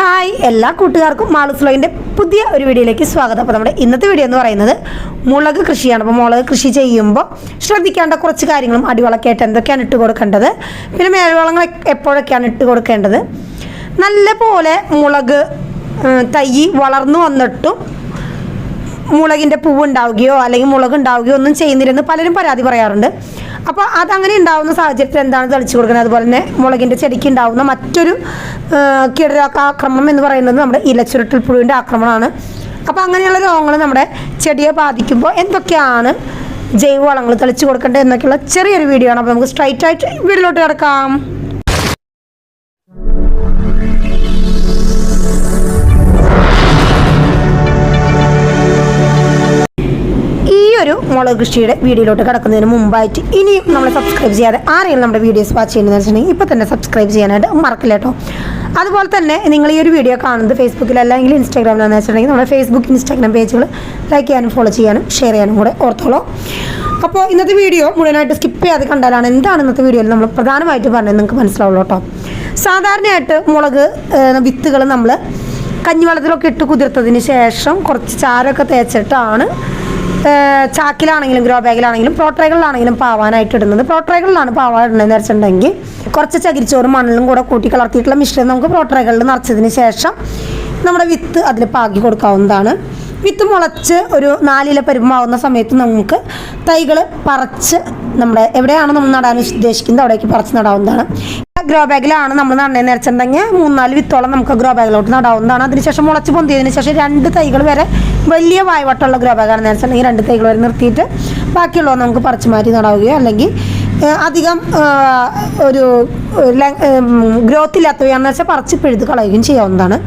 Hi എല്ലാ കൂട്ടുകാർക്കും മാളുസ്ലോയിന്റെ പുതിയ ഒരു വീഡിയോയിലേക്ക് സ്വാഗതം. അപ്പോൾ നമ്മുടെ ഇന്നത്തെ വീഡിയോ എന്ന് പറയുന്നത് മുളക് കൃഷിയാണ്. അപ്പോൾ മുളക് കൃഷി ചെയ്യുമ്പോൾ ശ്രദ്ധിക്കേണ്ട കുറച്ച് കാര്യങ്ങളും അടിവളക്കായിട്ട് എന്തൊക്കെയാണ് ഇട്ട് കൊടുക്കേണ്ടത്? പിന്നെ മേൽവളങ്ങൾ എപ്പോഴൊക്കെയാണ് ഇട്ട് കൊടുക്കേണ്ടത്? നല്ല പോലെ മുളക് തൈ വളർന്നു വന്നിട്ടും മുളകിന്റെ പൂവ് ഉണ്ടാവുകയോ അല്ലെങ്കിൽ മുളക് ഉണ്ടാവുകയോ ഒന്നും ചെയ്യുന്നില്ലെന്ന് പലരും പരാതി പറയാറുണ്ട്. അപ്പോൾ അതങ്ങനെ ഉണ്ടാവുന്ന സാഹചര്യത്തിൽ എന്താണ് തളിച്ചു കൊടുക്കുന്നത്? അതുപോലെ തന്നെ മുളകിന്റെ ചെടിക്ക് ഉണ്ടാവുന്ന മറ്റൊരു കീടരോഗാക്രമണം എന്ന് പറയുന്നത് നമ്മുടെ ഇലച്ചുരുട്ടൽ പുഴുവിന്റെ ആക്രമണമാണ്. അപ്പോൾ അങ്ങനെയുള്ള രോഗങ്ങൾ നമ്മുടെ ചെടിയെ ബാധിക്കുമ്പോൾ എന്തൊക്കെയാണ് ജൈവവളങ്ങൾ തളിച്ചു കൊടുക്കേണ്ടത് എന്നൊക്കെയുള്ള ചെറിയൊരു വീഡിയോ ആണ്. അപ്പോൾ നമുക്ക് സ്ട്രൈറ്റ് ആയിട്ട് വീട്ടിലോട്ട് കിടക്കാം. മുളക് കൃഷിയുടെ വീഡിയോയിലോട്ട് കിടക്കുന്നതിന് മുമ്പായിട്ട് ഇനിയും നമ്മൾ സബ്സ്ക്രൈബ് ചെയ്യാതെ ആരെങ്കിലും നമ്മുടെ വീഡിയോസ് വാച്ച് ചെയ്യുന്നതെന്ന് വെച്ചിട്ടുണ്ടെങ്കിൽ ഇപ്പോൾ തന്നെ സബ്സ്ക്രൈബ് ചെയ്യാനായിട്ട് മറക്കില്ല കേട്ടോ. അതുപോലെ തന്നെ നിങ്ങൾ ഈ ഒരു വീഡിയോ കാണുന്നത് ഫേസ്ബുക്കിൽ അല്ലെങ്കിൽ ഇൻസ്റ്റാഗ്രാമിലാണെന്ന് വെച്ചിട്ടുണ്ടെങ്കിൽ നമ്മുടെ ഫേസ്ബുക്ക് ഇൻസ്റ്റാഗ്രാം പേജുകൾ ലൈക്ക് ചെയ്യാനും ഫോളോ ചെയ്യാനും ഷെയർ ചെയ്യാനും കൂടെ ഓർത്തോളൂ. അപ്പോൾ ഇന്നത്തെ വീഡിയോ മുഴുവനായിട്ട് സ്കിപ്പ് ചെയ്യാതെ കണ്ടാലാണ് എന്താണ് ഇന്നത്തെ വീഡിയോയിൽ നമ്മൾ പ്രധാനമായിട്ട് പറഞ്ഞത് നിങ്ങൾക്ക് മനസ്സിലാവുള്ളൂ കേട്ടോ. സാധാരണയായിട്ട് മുളക് വിത്തുകൾ നമ്മൾ കഞ്ഞിവെള്ളത്തിലൊക്കെ ഇട്ട് കുതിർത്തതിന് ശേഷം കുറച്ച് ചാരമൊക്കെ തേച്ചിട്ടാണ് ചാക്കിലാണെങ്കിലും ഗ്രോ ബാഗിലാണെങ്കിലും പ്രോട്രൈകളിലാണെങ്കിലും പാവാനായിട്ട് ഇടുന്നത്. പ്രോട്രൈകളിലാണ് പാവാൻ ഇടുന്നതെന്ന് വെച്ചിട്ടുണ്ടെങ്കിൽ കുറച്ച് ചകിരിച്ചോറും മണ്ണിലും കൂടെ കൂട്ടി കലർത്തിയിട്ടുള്ള മിശ്രം നമുക്ക് പ്രോട്രൈകളിൽ നിറച്ചതിന് ശേഷം നമ്മുടെ വിത്ത് അതിൽ പാകി കൊടുക്കാവുന്നതാണ്. വിത്ത് മുളച്ച് ഒരു നാലില പരുമാവുന്ന സമയത്ത് നമുക്ക് തൈകൾ പറിച്ച് നമ്മുടെ എവിടെയാണ് നമ്മൾ നടാൻ ഉദ്ദേശിക്കുന്നത് അവിടേക്ക് പറിച്ച് നടാവുന്നതാണ്. ഗ്രോ ബാഗിലാണ് നമ്മൾ നടന്നതെന്ന് വെച്ചിട്ടുണ്ടെങ്കിൽ മൂന്നാൽ വിത്തോളം നമുക്ക് ഗ്രോ ബാഗിലോട്ട് നടാവുന്നതാണ്. അതിനുശേഷം മുളച്ച് പൊന്തിയതിന് ശേഷം രണ്ട് തൈകൾ വരെ വലിയ വായവട്ടമുള്ള ഗ്രോ ബാഗാണ് വെച്ചിട്ടുണ്ടെങ്കിൽ രണ്ട് തൈകൾ വരെ നിർത്തിയിട്ട് ബാക്കിയുള്ളത് നമുക്ക് പറിച്ചു മാറ്റി നടാവുകയോ അല്ലെങ്കിൽ അധികം ഒരു ഗ്രോത്ത് ഇല്ലാത്തവയാണെന്ന് വെച്ചാൽ പറിച്ച് പിഴുത് കളയുകയും ചെയ്യാവുന്നതാണ്.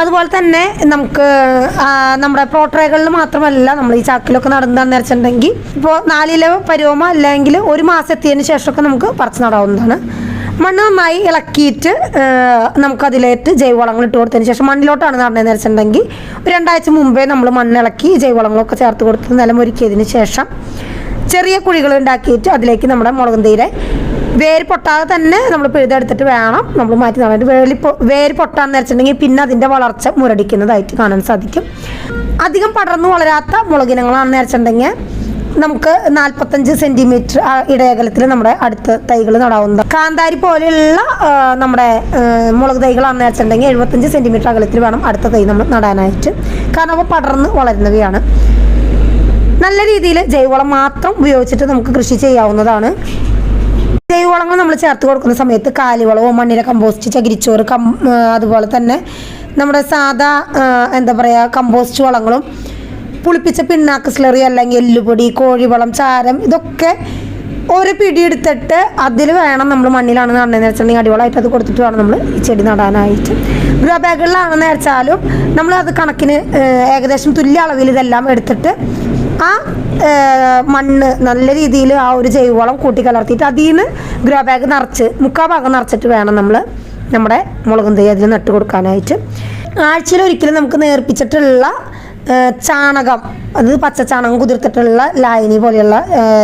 അതുപോലെ തന്നെ നമുക്ക് നമ്മുടെ പ്രോട്രേകളിൽ മാത്രമല്ല നമ്മൾ ഈ ചാക്കിലൊക്കെ നടന്നതാണെന്ന് വെച്ചിട്ടുണ്ടെങ്കിൽ ഇപ്പോൾ നാലില പരുവമോ അല്ലെങ്കിൽ ഒരു മാസം എത്തിയതിന് ശേഷമൊക്കെ നമുക്ക് പറിച്ച് നടാവുന്നതാണ്. മണ്ണ് നന്നായി ഇളക്കിയിട്ട് നമുക്കതിലേറ്റ് ജൈവവളങ്ങൾ ഇട്ട് കൊടുത്തതിന് ശേഷം മണ്ണിലോട്ടാണ് നടന്നതെന്ന് വെച്ചിട്ടുണ്ടെങ്കിൽ രണ്ടാഴ്ച മുമ്പേ നമ്മൾ മണ്ണ് ഇളക്കി ജൈവവളങ്ങളൊക്കെ ചേർത്ത് കൊടുത്ത് നിലമൊരുക്കിയതിന് ശേഷം ചെറിയ കുഴികൾ ഉണ്ടാക്കിയിട്ട് അതിലേക്ക് നമ്മുടെ മുളകും തീരെ വേര് പൊട്ടാതെ തന്നെ നമ്മൾ പിഴുതെടുത്തിട്ട് വേണം നമ്മൾ മാറ്റി നടാൻ വേലി വേര് പൊട്ടാന്ന് വെച്ചിട്ടുണ്ടെങ്കിൽ പിന്നെ അതിന്റെ വളർച്ച മുരടിക്കുന്നതായിട്ട് കാണാൻ സാധിക്കും. അധികം പടർന്നു വളരാത്ത മുളകിനങ്ങളാണെന്ന് വെച്ചിട്ടുണ്ടെങ്കിൽ നമുക്ക് നാൽപ്പത്തഞ്ച് സെന്റിമീറ്റർ ഇടയകലത്തിൽ നമ്മുടെ അടുത്ത തൈകൾ നടാവുന്നത് കാന്താരി പോലെയുള്ള നമ്മുടെ മുളക് തൈകളാണെന്ന് വെച്ചിട്ടുണ്ടെങ്കിൽ എഴുപത്തഞ്ച് സെന്റിമീറ്റർ അകലത്തിൽ വേണം അടുത്ത തൈ നമ്മൾ നടാനായിട്ട്. കാരണം അവ പടർന്ന് വളരുന്നവയാണ്. നല്ല രീതിയിൽ ജൈവവളം മാത്രം ഉപയോഗിച്ചിട്ട് നമുക്ക് കൃഷി ചെയ്യാവുന്നതാണ്. ജൈവവളങ്ങൾ നമ്മൾ ചേർത്ത് കൊടുക്കുന്ന സമയത്ത് കാലിവളവും മണ്ണിര കമ്പോസ്റ്റ് ചകിരിച്ചോറ് കം അതുപോലെ തന്നെ നമ്മുടെ സാധാ എന്താ പറയുക കമ്പോസ്റ്റ് വളങ്ങളും പുളിപ്പിച്ച പിണ്ണാക്ക് സ്ലറി അല്ലെങ്കിൽ എല്ലുപൊടി കോഴിവളം ചാരം ഇതൊക്കെ ഒരു പിടിയെടുത്തിട്ട് അതിൽ വേണം നമ്മൾ മണ്ണിലാണ് നടന്നതെന്ന് വെച്ചിട്ടുണ്ടെങ്കിൽ അടിവളമായിട്ട് അത് കൊടുത്തിട്ട് വേണം നമ്മൾ ഈ ചെടി നടാനായിട്ട്. ഗ്രോ ബാഗുകളിലാണെന്ന് വെച്ചാലും നമ്മൾ അത് കണക്കിന് ഏകദേശം തുല്യ അളവിൽ ഇതെല്ലാം എടുത്തിട്ട് ആ മണ്ണ് നല്ല രീതിയിൽ ആ ഒരു ജൈവവളം കൂട്ടി കലർത്തിയിട്ട് അതിൽ നിന്ന് ഗ്രോ ബാഗ് നിറച്ച് മുക്കാ ഭാഗം നിറച്ചിട്ട് വേണം നമ്മൾ നമ്മുടെ മുളകും തൈ അതിൽ നട്ട് കൊടുക്കാനായിട്ട്. ആഴ്ചയിൽ ഒരിക്കലും നമുക്ക് നേർപ്പിച്ചിട്ടുള്ള ചാണകം. അത് ചാണകം കുതിർത്തിട്ടുള്ള ലായനി പോലെയുള്ള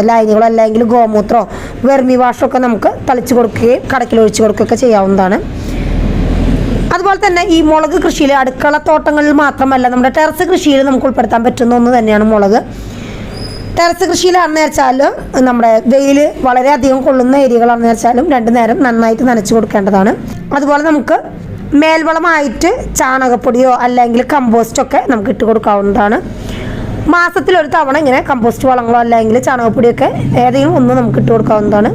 ലായനികളോ അല്ലെങ്കിൽ ഗോമൂത്രമോ വെർമി വാഷോ ഒക്കെ നമുക്ക് തളിച്ചു കൊടുക്കുകയും കടക്കിൽ ഒഴിച്ചു കൊടുക്കുകയൊക്കെ ചെയ്യാവുന്നതാണ്. അതുപോലെ തന്നെ ഈ മുളക് കൃഷിയിൽ അടുക്കള തോട്ടങ്ങളിൽ മാത്രമല്ല നമ്മുടെ ടെറസ് കൃഷിയിൽ നമുക്ക് ഉൾപ്പെടുത്താൻ പറ്റുന്ന ഒന്ന് തന്നെയാണ് മുളക്. ടെറസ് കൃഷിയിലാണെന്ന് വെച്ചാലും നമ്മുടെ വെയിൽ വളരെയധികം കൊള്ളുന്ന ഏരിയകളാണെന്ന് വെച്ചാലും രണ്ടു നേരം നന്നായിട്ട് നനച്ചു കൊടുക്കേണ്ടതാണ്. അതുപോലെ നമുക്ക് മേൽവളമായിട്ട് ചാണകപ്പൊടിയോ അല്ലെങ്കിൽ കമ്പോസ്റ്റൊക്കെ നമുക്ക് ഇട്ട് കൊടുക്കാവുന്നതാണ്. മാസത്തിലൊരു തവണ ഇങ്ങനെ കമ്പോസ്റ്റ് വളങ്ങളോ അല്ലെങ്കിൽ ചാണകപ്പൊടിയൊക്കെ ഏതെങ്കിലും ഒന്ന് നമുക്ക് ഇട്ട് കൊടുക്കാവുന്നതാണ്.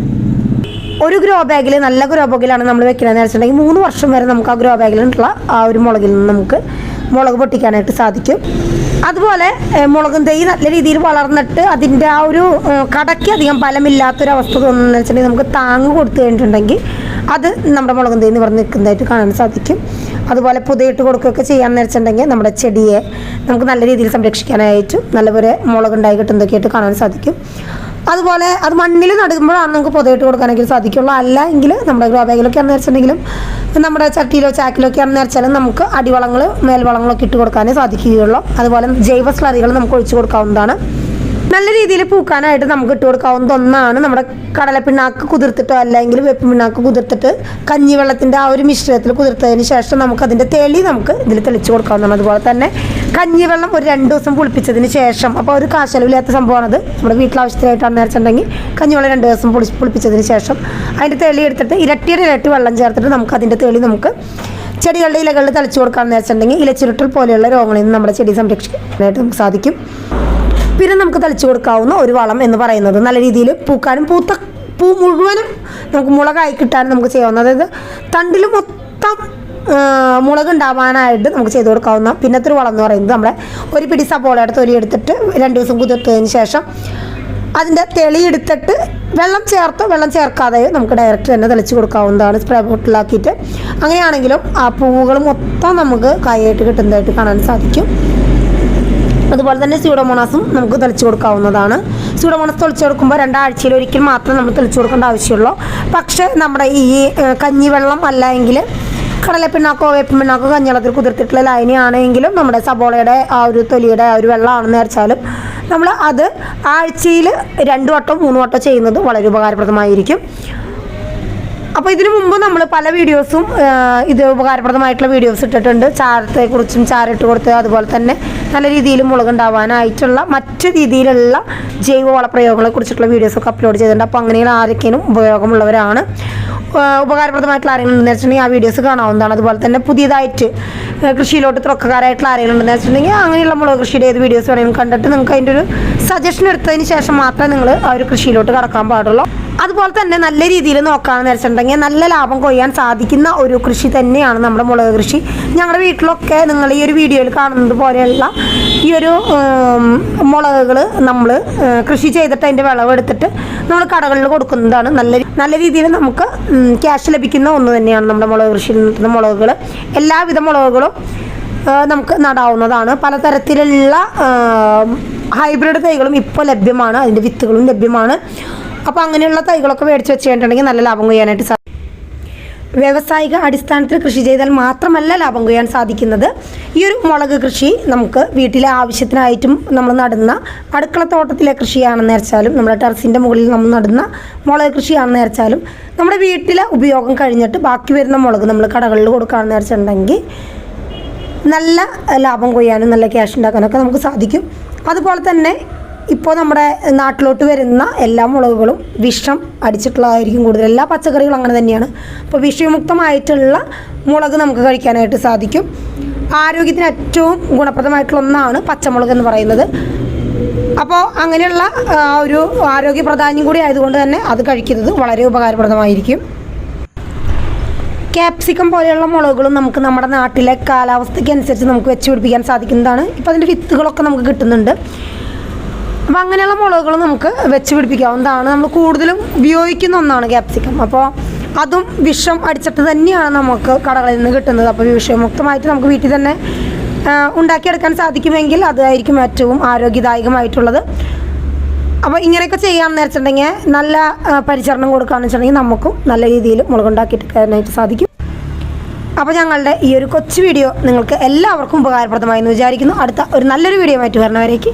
ഒരു ഗ്രോ ബാഗിൽ നല്ല ഗ്രോ ബാഗിലാണ് നമ്മൾ വെക്കണമെന്ന് വെച്ചിട്ടുണ്ടെങ്കിൽ മൂന്ന് വർഷം വരെ നമുക്ക് ആ ഗ്രോ ബാഗിലുള്ള ആ ഒരു മുളകിൽ നിന്ന് നമുക്ക് മുളക് പൊട്ടിക്കാനായിട്ട് സാധിക്കും. അതുപോലെ മുളകും തൈ നല്ല രീതിയിൽ വളർന്നിട്ട് അതിന്റെ ആ ഒരു കടയ്ക്ക് അധികം ഫലമില്ലാത്തൊരവസ്ഥ തോന്നുന്നു വെച്ചിട്ടുണ്ടെങ്കിൽ നമുക്ക് താങ്ങ് കൊടുത്തു കഴിഞ്ഞിട്ടുണ്ടെങ്കിൽ അത് നമ്മുടെ മുളകും തൈ നിവർന്ന് നിൽക്കുന്നതായിട്ട് കാണാൻ സാധിക്കും. അതുപോലെ പുതയിട്ട് കൊടുക്കുകയൊക്കെ ചെയ്യാമെന്ന് വെച്ചിട്ടുണ്ടെങ്കിൽ നമ്മുടെ ചെടിയെ നമുക്ക് നല്ല രീതിയിൽ സംരക്ഷിക്കാനായിട്ട് നല്ലപോലെ മുളകുണ്ടായി കിട്ടുന്നതൊക്കെയായിട്ട് കാണാൻ സാധിക്കും. അതുപോലെ അത് മണ്ണിൽ നടുമ്പോഴാണ് നമുക്ക് പൊതുവായിട്ട് കൊടുക്കാനെങ്കിലും സാധിക്കുള്ളൂ. അല്ല എങ്കിൽ നമ്മുടെ ഗ്രോ ബാഗിലൊക്കെ ആണെന്ന് വെച്ചിട്ടുണ്ടെങ്കിലും നമ്മുടെ ചട്ടിയിലോ ചാക്കിലോ ഒക്കെ ആണെന്ന് വെച്ചാലും നമുക്ക് അടിവളങ്ങൾ മേൽവളങ്ങളൊക്കെ ഇട്ട് കൊടുക്കാനേ സാധിക്കുകയുള്ളൂ. അതുപോലെ ജൈവ സ്ലറികൾ നമുക്ക് ഒഴിച്ചു കൊടുക്കാവുന്നതാണ്. നല്ല രീതിയിൽ പൂക്കാനായിട്ട് നമുക്ക് ഇട്ട് കൊടുക്കാവുന്ന ഒന്നാണ് നമ്മുടെ കടലപ്പിണ്ണാക്ക് കുതിർത്തിട്ടോ അല്ലെങ്കിൽ വെപ്പ് പിണ്ണാക്ക് കുതിർത്തിട്ട് കഞ്ഞിവെള്ളത്തിന്റെ ആ ഒരു മിശ്രിതത്തിൽ കുതിർത്തതിന് ശേഷം നമുക്ക് അതിന്റെ തെളി നമുക്ക് ഇതിൽ തെളിച്ച് കൊടുക്കാവുന്നതാണ്. അതുപോലെ തന്നെ കഞ്ഞിവെള്ളം ഒരു രണ്ട് ദിവസം പുളിപ്പിച്ചതിന് ശേഷം അപ്പോൾ ഒരു കാശലവില്ലാത്ത സംഭവമാണത്. നമ്മുടെ വീട്ടിലാവശ്യത്തിനായിട്ടാണ് നേരിച്ചിട്ടുണ്ടെങ്കിൽ കഞ്ഞിവെള്ളം രണ്ട് ദിവസം പുളി പുളിപ്പിച്ചതിന് ശേഷം അതിന്റെ തെളി എടുത്തിട്ട് ഇരട്ടിയുടെ ഇരട്ടി വെള്ളം ചേർത്തിട്ട് നമുക്ക് അതിന്റെ തെളി നമുക്ക് ചെടികളുടെ ഇലകളിൽ തളിച്ചു കൊടുക്കാമെന്ന് വെച്ചിട്ടുണ്ടെങ്കിൽ ഇലച്ചുരുട്ടൽ പോലെയുള്ള രോഗങ്ങളിൽ നിന്ന് നമ്മുടെ ചെടി സംരക്ഷിക്കാനായിട്ട് നമുക്ക് സാധിക്കും. പിന്നെ നമുക്ക് തളിച്ചു കൊടുക്കാവുന്ന ഒരു വളം എന്ന് പറയുന്നത്. നല്ല രീതിയിൽ പൂക്കാനും പൂത്ത പൂ മുഴുവനും നമുക്ക് മുളകായി കിട്ടാനും നമുക്ക് ചെയ്യാവുന്ന അതായത് തണ്ടിൽ മൊത്തം മുളക് ഉണ്ടാവാനായിട്ട് നമുക്ക് ചെയ്ത് കൊടുക്കാവുന്ന പിന്നത്തെ ഒരു വളം എന്ന് പറയുന്നത് നമ്മുടെ ഒരു പിടി സബോളയുടെ തൊലി എടുത്തിട്ട് രണ്ട് ദിവസം കുതിർത്തതിന് ശേഷം അതിന്റെ തെളിയെടുത്തിട്ട് വെള്ളം ചേർത്തോ വെള്ളം ചേർക്കാതെയോ നമുക്ക് ഡയറക്റ്റ് തന്നെ തെളിച്ച് കൊടുക്കാവുന്നതാണ് സ്പ്രേ ബോട്ടിലാക്കിയിട്ട് അങ്ങനെയാണെങ്കിലും ആ പൂവുകൾ മൊത്തം നമുക്ക് കായായിട്ട് കിട്ടുന്നതായിട്ട് കാണാൻ സാധിക്കും. അതുപോലെ തന്നെ സ്യൂഡോമോണാസും നമുക്ക് തെളിച്ചു കൊടുക്കാവുന്നതാണ്. സ്യൂഡോമോണസ് തെളിച്ചു കൊടുക്കുമ്പോൾ രണ്ടാഴ്ചയിൽ ഒരിക്കൽ മാത്രം നമ്മൾ തെളിച്ചു കൊടുക്കേണ്ട ആവശ്യമുള്ളൂ. പക്ഷേ നമ്മുടെ ഈ കഞ്ഞിവെള്ളം അല്ല എങ്കിൽ കടലപ്പിണ്ണാക്കോ വേപ്പിണ്ണാക്കോ കഞ്ഞിവെള്ളത്തിൽ കുതിർത്തിട്ടുള്ള ലൈനിയാണെങ്കിലും നമ്മുടെ സബോളയുടെ ആ ഒരു തൊലിയുടെ ആ ഒരു വെള്ളമാണെന്ന് വെച്ചാലും നമ്മൾ അത് ആഴ്ചയിൽ രണ്ട് വട്ടം മൂന്ന് വട്ടം ചെയ്യുന്നത് വളരെ ഉപകാരപ്രദമായിരിക്കും. അപ്പോൾ ഇതിനു മുമ്പ് നമ്മൾ പല വീഡിയോസും ഇത് ഉപകാരപ്രദമായിട്ടുള്ള വീഡിയോസ് ഇട്ടിട്ടുണ്ട്. ചാരത്തെക്കുറിച്ചും ചാരിട്ട് കൊടുത്ത് അതുപോലെ തന്നെ നല്ല രീതിയിൽ മുളകുണ്ടാവാനായിട്ടുള്ള മറ്റു രീതിയിലുള്ള ജൈവ പ്രയോഗങ്ങളെ കുറിച്ചിട്ടുള്ള വീഡിയോസൊക്കെ അപ്ലോഡ് ചെയ്തിട്ടുണ്ട്. അപ്പോൾ അങ്ങനെയുള്ള ആരൊക്കെയും ഉപയോഗമുള്ളവരാണ്. ഉപകാരപ്രദമായിട്ടുള്ള ആരെങ്കിലും ഉണ്ടെന്ന് വെച്ചിട്ടുണ്ടെങ്കിൽ ആ വീഡിയോസ് കാണാവുന്നതാണ്. അതുപോലെ തന്നെ പുതിയതായിട്ട് കൃഷിയിലോട്ട് തുറക്കക്കാരായിട്ടുള്ള ആരെങ്കിലും ഉണ്ടെന്ന് വെച്ചിട്ടുണ്ടെങ്കിൽ അങ്ങനെയുള്ള മുളക് കൃഷിയുടെ ഏത് വീഡിയോസ് വേണമെങ്കിലും കണ്ടിട്ട് നിങ്ങൾക്ക് അതിന്റെ ഒരു സജഷൻ എടുത്തതിന് ശേഷം മാത്രമേ നിങ്ങൾ ആ ഒരു കൃഷിയിലോട്ട് കടക്കാൻ പാടുള്ളൂ. അതുപോലെ തന്നെ നല്ല രീതിയിൽ നോക്കുകയാണെന്ന് വെച്ചിട്ടുണ്ടെങ്കിൽ നല്ല ലാഭം കൊയ്യാൻ സാധിക്കുന്ന ഒരു കൃഷി തന്നെയാണ് നമ്മുടെ മുളക് കൃഷി. ഞങ്ങളുടെ വീട്ടിലൊക്കെ നിങ്ങൾ ഈ ഒരു വീഡിയോയിൽ കാണുന്നത് പോലെയുള്ള ഈ ഒരു മുളകുകൾ നമ്മൾ കൃഷി ചെയ്തിട്ട് അതിന്റെ വിളവെടുത്തിട്ട് നമ്മൾ കടകളിൽ കൊടുക്കുന്നതാണ്. നല്ല നല്ല രീതിയിൽ നമുക്ക് ക്യാഷ് ലഭിക്കുന്ന ഒന്ന് തന്നെയാണ് നമ്മുടെ മുളക് കൃഷിയിൽ നിൽക്കുന്ന മുളകുകൾ എല്ലാവിധ മുളകുകളും നമുക്ക് നടാവുന്നതാണ്. പലതരത്തിലുള്ള ഹൈബ്രിഡ് തൈകളും ഇപ്പോൾ ലഭ്യമാണ്. അതിന്റെ വിത്തുകളും ലഭ്യമാണ്. അപ്പോൾ അങ്ങനെയുള്ള തൈകളൊക്കെ മേടിച്ച് വെച്ച് കഴിഞ്ഞിട്ടുണ്ടെങ്കിൽ നല്ല ലാഭം കൊയ്യാനായിട്ട് സാധിക്കും വ്യാവസായിക അടിസ്ഥാനത്തിൽ കൃഷി ചെയ്താൽ മാത്രമല്ല ലാഭം കൊയ്യാൻ സാധിക്കുന്നത്. ഈ ഒരു മുളക് കൃഷി നമുക്ക് വീട്ടിലെ ആവശ്യത്തിനായിട്ടും നമ്മൾ നടുന്ന അടുക്കള തോട്ടത്തിലെ കൃഷിയാണെന്ന് വെച്ചാലും നമ്മുടെ ടെറസിന്റെ മുകളിൽ നമ്മൾ നടുന്ന മുളക് കൃഷിയാണെന്ന് വെച്ചാലും നമ്മുടെ വീട്ടിലെ ഉപയോഗം കഴിഞ്ഞിട്ട് ബാക്കി വരുന്ന മുളക് നമ്മൾ കടകളിൽ കൊടുക്കുകയാണെന്ന് വെച്ചിട്ടുണ്ടെങ്കിൽ നല്ല ലാഭം കൊയ്യാനും നല്ല ക്യാഷ് ഉണ്ടാക്കാനൊക്കെ നമുക്ക് സാധിക്കും. അതുപോലെ തന്നെ ഇപ്പോൾ നമ്മുടെ നാട്ടിലോട്ട് വരുന്ന എല്ലാ മുളകുകളും വിഷം അടിച്ചിട്ടുള്ളതായിരിക്കും കൂടുതൽ. എല്ലാ പച്ചക്കറികളും അങ്ങനെ തന്നെയാണ്. അപ്പോൾ വിഷയമുക്തമായിട്ടുള്ള മുളക് നമുക്ക് കഴിക്കാനായിട്ട് സാധിക്കും. ആരോഗ്യത്തിന് ഏറ്റവും ഗുണപ്രദമായിട്ടുള്ള ഒന്നാണ് പച്ചമുളക് എന്ന് പറയുന്നത്. അപ്പോൾ അങ്ങനെയുള്ള ഒരു ആരോഗ്യ പ്രാധാന്യം കൂടി ആയതുകൊണ്ട് തന്നെ അത് കഴിക്കുന്നത് വളരെ ഉപകാരപ്രദമായിരിക്കും. ക്യാപ്സിക്കം പോലെയുള്ള മുളകുകളും നമുക്ക് നമ്മുടെ നാട്ടിലെ കാലാവസ്ഥയ്ക്ക് അനുസരിച്ച് നമുക്ക് വെച്ച് പിടിപ്പിക്കാൻ സാധിക്കുന്നതാണ്. ഇപ്പോൾ അതിന്റെ വിത്തുകളൊക്കെ നമുക്ക് കിട്ടുന്നുണ്ട്. അപ്പോൾ അങ്ങനെയുള്ള മുളകുകൾ നമുക്ക് വെച്ച് പിടിപ്പിക്കാവുന്നതാണ് നമ്മൾ കൂടുതലും ഉപയോഗിക്കുന്ന ഒന്നാണ് ക്യാപ്സിക്കം അപ്പോൾ അതും വിഷം അടിച്ചിട്ട് തന്നെയാണ് നമുക്ക് കടകളിൽ നിന്ന് കിട്ടുന്നത്. അപ്പോൾ വിഷമുക്തമായിട്ട് നമുക്ക് വീട്ടിൽ തന്നെ ഉണ്ടാക്കിയെടുക്കാൻ സാധിക്കുമെങ്കിൽ അതായിരിക്കും ഏറ്റവും ആരോഗ്യദായകമായിട്ടുള്ളത്. അപ്പോൾ ഇങ്ങനെയൊക്കെ ചെയ്യാമെന്ന് വെച്ചിട്ടുണ്ടെങ്കിൽ നല്ല പരിചരണം കൊടുക്കുകയാണെന്ന് വെച്ചിട്ടുണ്ടെങ്കിൽ നമുക്കും നല്ല രീതിയിൽ മുളകുണ്ടാക്കിയെടുക്കാനായിട്ട് സാധിക്കും. അപ്പോൾ ഞങ്ങളുടെ ഈ ഒരു കൊച്ചു വീഡിയോ നിങ്ങൾക്ക് എല്ലാവർക്കും ഉപകാരപ്രദമായി എന്ന് വിചാരിക്കുന്നു. അടുത്ത ഒരു നല്ലൊരു വീഡിയോ ആയിട്ട് വരണവരേക്ക്